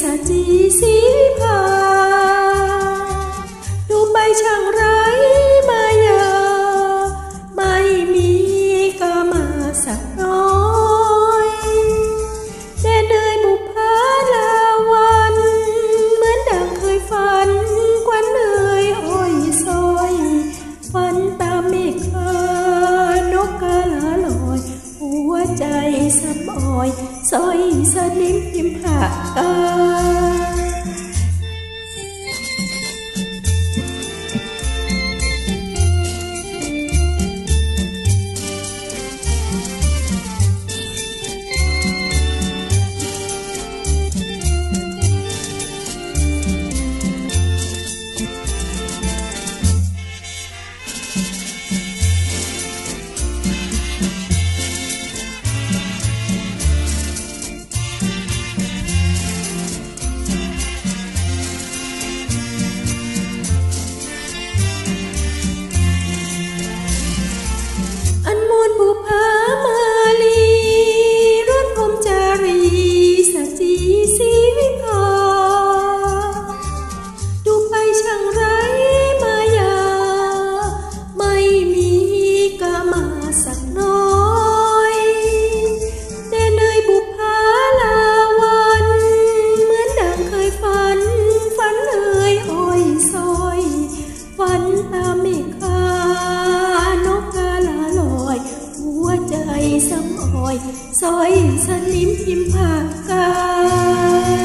สาจีสีพาดูไปช่างไรมายา ไม่มีกามาสักน้อย ซ้ำอ้อยซอยสนิมพิมพ์หาตา สมออยซอยสลิมพิมพากา